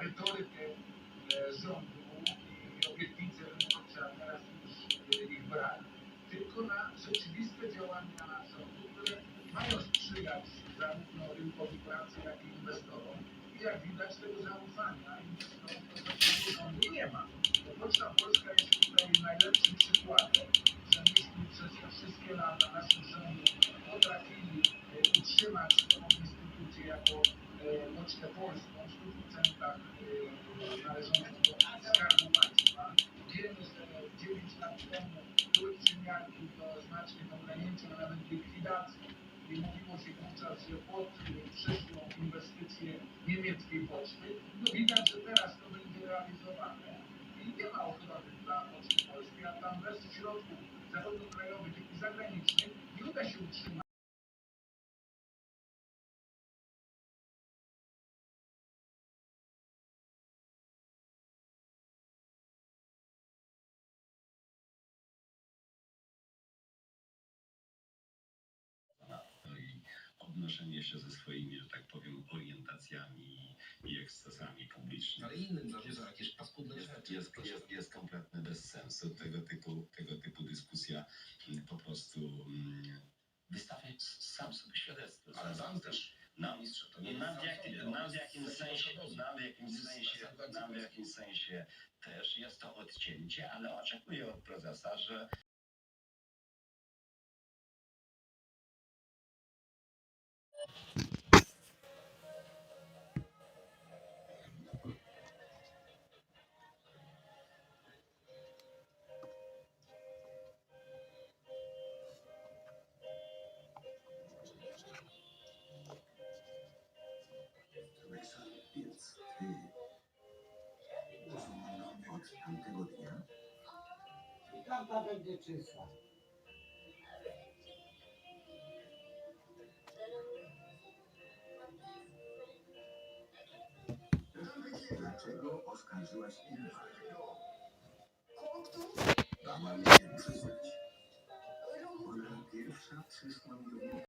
retorykę e, rządu i obietnice wyborcze, a teraz już e, ich brak, tylko na rzeczywiste działania rządu, które mają sprzyjać zarówno rynkowi pracy, jak i inwestorom. I jak widać tego zaufania rządu nie ma. Bo Poczta Polska jest tutaj najlepszym przykładem, że myśmy przez te wszystkie lata naszych rządów potrafili e, utrzymać tą instytucję jako Pocztę Polską w 100% środków zarówno krajowych, jak i zagranicznych nie uda się utrzymać. Obnoszenie się ze swoimi, że tak powiem, orientacjami i ekscesami publicznymi. Ale innym zarzucam jakieś paskudne Jest, rzeczy. jest, jest, jest kompletny bez sensu. Tego typu, tego typu dyskusja mm, po prostu mm, wystawia sam sobie świadectwo. Ale wam też, nam, to nie nam, w jest jak, sam sobie, nam w jakimś sensie, nam w jakimś sensie, nam w jakimś sensie też jest to odcięcie, ale oczekuję od prezesa, że Tamta będzie czysta. Dlaczego oskarżyłaś? Korktum, Dama mi się przyznać. Ona pierwsza przyszła mi do głowy.